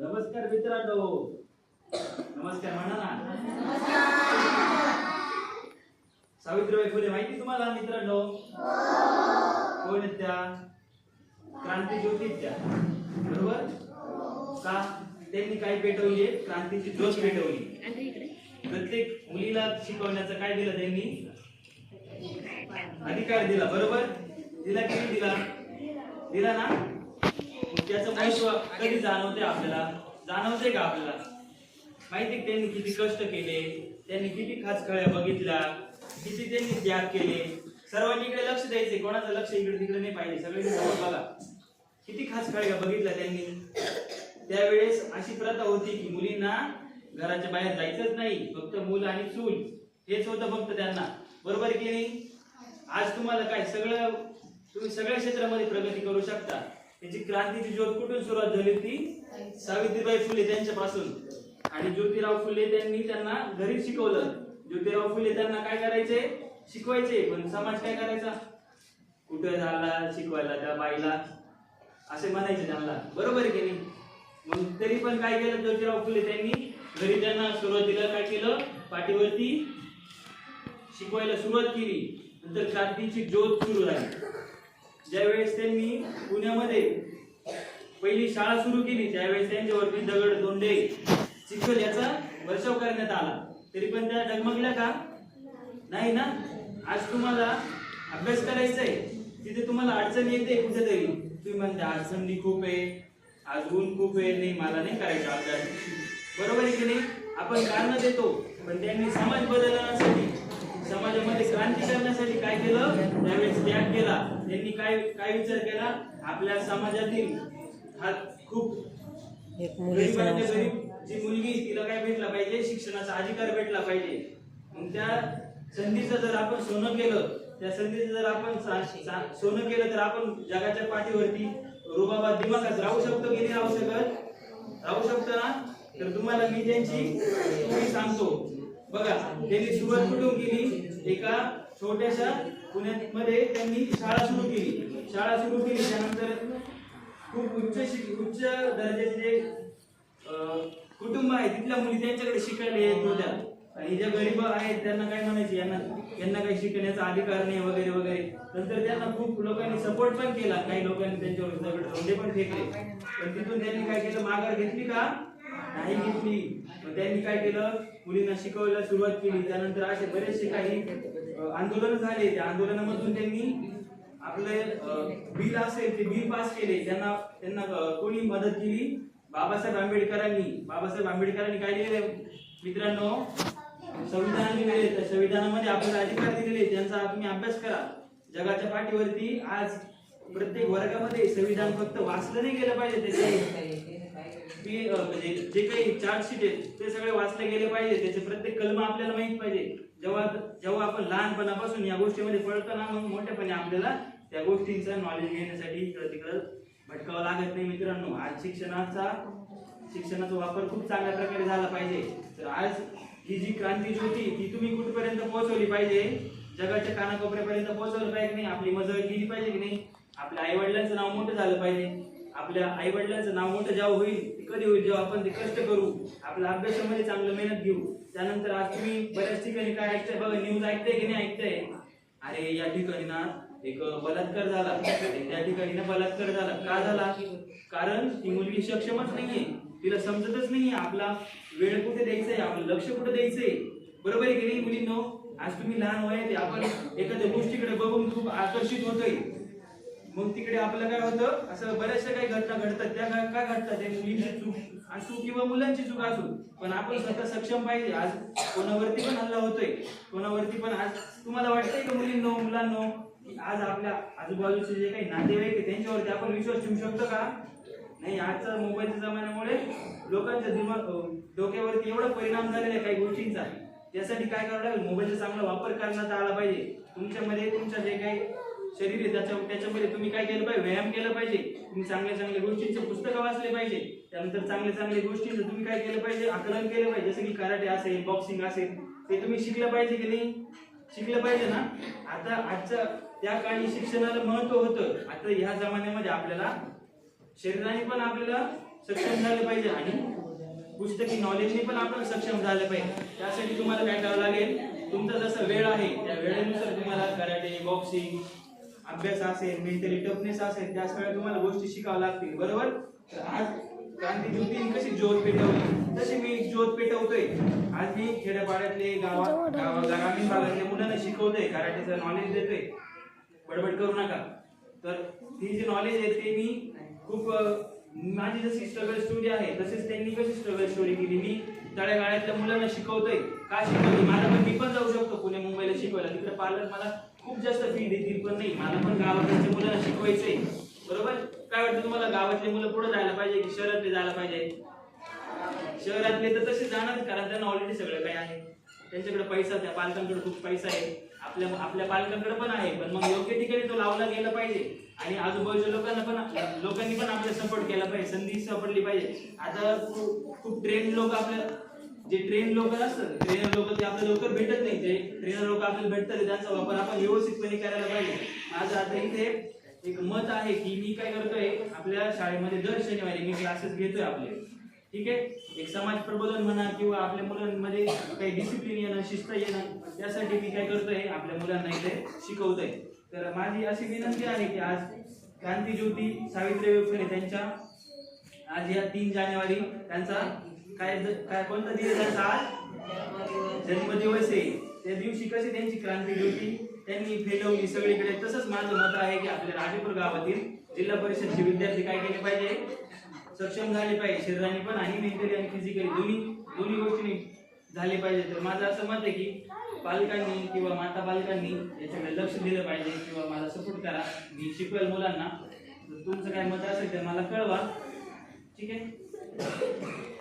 नमस्कार मित्रांनो. नमस्कार म्हणा ना सावित्रीबाई फुले माहिती तुम्हाला मित्रांनो? कोण आहेत त्या क्रांती ज्योतीत द्या त्या बरोबर? का? त्यांनी काय पेटवली? क्रांतीची ज्योत पेटवली. प्रत्येक मुलीला शिकवण्याचं काय दिलं त्यांनी? अधिकार दिला. बरोबर? दिला किती दिला? दिला ना? त्याचं महत्त्व कधी जाणवते आपल्याला? जाणवते का आपल्याला? माहिती आहे त्यांनी किती कष्ट केले? त्यांनी किती खाचखळ्या बघितल्या किती त्यांनी त्याग केले? सर्वांनी इकडे लक्ष द्यायचे. कोणाचं लक्ष इकडे तिकडे नाही पाहिजे. सगळे समोर बघा. किती खाचखळ्या बघितल्या त्यांनी. त्यावेळेस अशी प्रथा होती की मुलींना घराच्या बाहेर जायचंच नाही. फक्त मूल आणि चूल हेच होतं फक्त त्यांना. बरोबर की नाही? आज तुम्हाला काय सगळं तुम्ही सगळ्या क्षेत्रामध्ये प्रगती करू शकता. त्याची क्रांतीची ज्योत कुठून सुरुवात झाली ती? सावित्रीबाई फुले त्यांच्यापासून. आणि ज्योतिराव फुले त्यांनी त्यांना घरी शिकवलं. ज्योतिराव फुले त्यांना काय करायचे? शिकवायचे. पण समाज काय करायचा? कुठं झाला शिकवायला त्या बाईला? असे म्हणायचे त्यांना. बरोबर आहे की नाही? मग तरी पण काय केलं ज्योतिराव फुले त्यांनी? घरी त्यांना सुरुवातीला काय केलं? पाठीवरती शिकवायला सुरुवात केली. नंतर क्रांतीची ज्योत सुरू झाली. ज्यावेळेस त्यांनी पुण्यामध्ये पहिली शाळा सुरू केली त्यावेळेस त्यांच्यावरती दगड दोंडे चिखल याचा वर्षाव करण्यात आला. तरी पण त्या डगमगल्या का? नाही ना? आज तुम्हाला अभ्यास करायचा आहे तिथे तुम्हाला अडचण येते कुठेतरी. तुम्ही म्हणता अडचणी खूप आहे. आज ऊन खूप आहे. नाही मला नाही करायचा अभ्यास. बरोबर आहे की नाही? आपण कारण देतो पण त्यांनी समाज बदलण्यासाठी समाजामध्ये क्रांती करण्यासाठी काय केलं? त्यावेळेस त्याग केला. त्यांनी काय काय विचार केला? आपल्या समाजातील हा खूप गरीबातल्या गरीब जी मुलगी तिला काय भेटला पाहिजे? शिक्षणाचा अधिकार भेटला पाहिजे. मग त्या संधीचं जर आपण सोनं केलं त्या संधीचं जर आपण सोनं केलं तर आपण जगाच्या पाठीवरती रुबाबा दिमागात राहू शकतो की नाही राहू शकत? राहू शकतो ना? तर तुम्हाला मी त्यांची सांगतो. बघा त्यांनी सुरुवात कुठून केली? एका छोट्याशा पुण्यामध्ये त्यांनी शाळा सुरू केली. शाळा सुरू केली त्यानंतर खूप उच्च उच्च दर्जाचे जे कुटुंब आहे. तिथल्या मुली त्यांच्याकडे शिकायला येत होत्या. आणि ज्या गरीब आहेत त्यांना काय म्हणायचे? यांना यांना काही शिकण्याचा अधिकार नाही वगैरे वगैरे. नंतर त्यांना खूप लोकांनी सपोर्ट पण केला. काही लोकांनी त्यांच्यावर दगड धोंडे पण फेकले. पण तिथून त्यांनी काय केलं? माघार घेतली का? नाही घेतली. मग त्यांनी काय केलं? मुलींना शिकवायला सुरुवात केली. त्यानंतर असे बरेचसे काही आंदोलन झाले. त्या आंदोलनामधून त्यांनी आपले बिल असेल ते बिल पास केले. त्यांना त्यांना कोणी मदत केली? बाबासाहेब आंबेडकरांनी. बाबासाहेब आंबेडकरांनी काय लिहिले मित्रांनो संविधान लिहिलेले त्या संविधानामध्ये आपल्याला अधिकार दिलेले. त्यांचा तुम्ही अभ्यास करा. जगाच्या पाठीवरती आज प्रत्येक वर्गामध्ये संविधान फक्त वाचलं नाही गेलं पाहिजे त्याचे मी म्हणजे जे काही चार्जशीट आहेत ते सगळे वाचले गेले पाहिजे. त्याचे प्रत्येक कलम आपल्याला माहीत पाहिजे. जेव्हा जेव्हा आपण लहानपणापासून या गोष्टीमध्ये पडताना मग मोठेपणे आपल्याला त्या गोष्टींचं नॉलेज घेण्यासाठी इकडं तिकडं भटकावं लागत नाही मित्रांनो. आज शिक्षणाचा शिक्षणाचा वापर खूप चांगल्या प्रकारे झाला पाहिजे. तर आज ही जी क्रांती जी होती ती तुम्ही कुठपर्यंत पोहोचवली पाहिजे? जगाच्या कानाकोपऱ्यापर्यंत पोहोचवलं पाहिजे की नाही? आपली मजल केली पाहिजे की नाही? आपल्या आई वडिलांचं नाव मोठं झालं पाहिजे. आपल्या आई वडिलांचं नाव मोठं जेव्हा होईल ते कधी होईल जेव्हा आपण ते कष्ट करू आपल्या अभ्यासामध्ये चांगलं मेहनत घेऊ. त्यानंतर आज तुम्ही बऱ्याच ठिकाणी काय ऐकताय? बघा न्यूज ऐकताय की नाही ऐकताय? अरे या ठिकाणी ना एक बलात्कार झाला. त्या ठिकाणी ना बलात्कार झाला. का झाला? कारण ती मुलगी सक्षमच नाहीये. तिला समजतच नाहीये. आपला वेळ कुठे द्यायचंय? आपलं लक्ष कुठे द्यायचंय? बरोबर आहे की नाही मुलींनो? आज तुम्ही लहान वयात आपण एखाद्या गोष्टीकडे बघून खूप आकर्षित होतोय. मग तिकडे आपलं काय होतं? असं बऱ्याचशा काही घटना घडतात. त्या काय घडतात? ते मुलींची चूक असू किंवा मुलांची चूक असू पण आपण स्वतः सक्षम पाहिजे. आज कोणावरती पण हल्ला होतोय. कोणावरती पण आज तुम्हाला वाटतंय का मुलींनो मुलांनो आज आपल्या आजूबाजूचे जे काही नातेवाईक आहे त्यांच्यावरती आपण विश्वास ठेवू शकतो का? नाही आजच्या मोबाईलच्या जमान्यामुळे लोकांच्या दिमाग डोक्यावरती एवढा परिणाम झालेला आहे काही गोष्टींचा. त्यासाठी काय करावं लागेल? मोबाईलचा चांगला वापर करण्यात आला पाहिजे. तुमच्यामध्ये तुमच्या जे काही शरीर आहे त्याच्या त्याच्यामध्ये तुम्ही काय केलं पाहिजे? व्यायाम केला पाहिजे. तुम्ही चांगल्या चांगल्या गोष्टींचे पुस्तकं वाचले पाहिजे. त्यानंतर चांगल्या चांगल्या गोष्टींचं तुम्ही काय केलं पाहिजे? आकलन केलं पाहिजे. जसं की कराटे असेल बॉक्सिंग असेल ते तुम्ही शिकलं पाहिजे की नाही? शिकलं पाहिजे ना? आता आजच्या त्या काळी शिक्षणाला महत्त्व होतं. आता ह्या जमान्यामध्ये आपल्याला शरीराने पण आपल्याला सक्षम झालं पाहिजे आणि पुस्तकी नॉलेजने पण आपण सक्षम झालं पाहिजे. त्यासाठी तुम्हाला काय करावं लागेल? तुमचा जसा वेळ आहे त्या वेळेनुसार तुम्हाला कराटे बॉक्सिंग अभ्यास असेल मेंटली टफनेस असेल त्या सगळ्या तुम्हाला गोष्टी शिकाव्या लागतील बरोबर? तर आज गांधी ज्योतीने कशी ज्योत पेटवली? तशी मी ज्योत पेटवतोय. आज मी खेड्यापाड्यातले गावात ग्रामीण भागातल्या मुलांना शिकवतोय कराटेचं नॉलेज देतोय. बडबड करू नका. तर ही जी नॉलेज आहे ते मी खूप माझी जशी स्ट्रगल स्टोरी आहे तसेच त्यांनी कशी स्ट्रगल स्टोरी केली मी तळ्यागाळ्यातल्या मुलांना शिकवतोय. का शिकवतोय मला पण मी पण जाऊ शकतो पुणे मुंबईला शिकवायला. तिकडे पार्लर मला खूप जास्त फी देतील पण नाही. मला पण गावाकडच्या मुलांना शिकवायचंय. बरोबर? काय वाटतं तुम्हाला? गावातले मुलं पुढे जायला पाहिजे की शहरातले जायला पाहिजे? शहरातले तर तसे जाणार कारण त्यांना ऑलरेडी सगळं काही आहे. त्यांच्याकडे पैसा त्या पालकांकडे खूप पैसा आहे. आपल्या आपल्या पालकांकडे पण आहे पण मग योग्य ठिकाणी तो लावला गेला पाहिजे. आणि आजूबाजूच्या लोकांना पण लोकांनी पण आपल्या सपोर्ट केला पाहिजे. संधी सापडली पाहिजे. आता खूप खूप ट्रेन लोक आपल्या जे ट्रेन लोक असतात ट्रेनर लोक ते आपल्याला लवकर भेटत नाही ते ट्रेनर लोक आपल्याला भेटतात त्यांचा वापर आपण व्यवस्थितपणे करायला पाहिजे. आज आता इथे एक मत आहे की मी काय करतोय आपल्या शाळेमध्ये दर शनिवारी मी क्लासेस घेतोय आपले. ठीक आहे? एक समाज प्रबोधन म्हणा किंवा आपल्या मुलांमध्ये काही डिसिप्लिन येणं शिस्त येणं त्यासाठी मी काय करतोय आपल्या मुलांना इथे शिकवतोय. तर माझी अशी विनंती आहे की आज क्रांती ज्योती सावित्रीबाई फुले त्यांच्या आज या तीन जानेवारी त्यांचा काय काय कोणता दिवस त्यांचा आज? जन्मदिवस आहे. त्या दिवशी कशी त्यांची क्रांती होती त्यांनी फेलवली सगळीकडे. तसंच माझं मत आहे की आपल्या राजेपूर गावातील जिल्हा परिषदचे विद्यार्थी काय केले पाहिजे? सक्षम झाले पाहिजे. शरीराने पण आणि मेंटली आणि फिजिकली दोन्ही दोन्ही गोष्टीने झाले पाहिजे. तर माझं असं मत आहे की पालकांनी किंवा माता पालकांनी याच्याकडे लक्ष दिलं पाहिजे किंवा मला सपोर्ट करा. मी शिकवेल मुलांना. तर तुमचं काय मत असेल तर मला कळवा. ठीक आहे?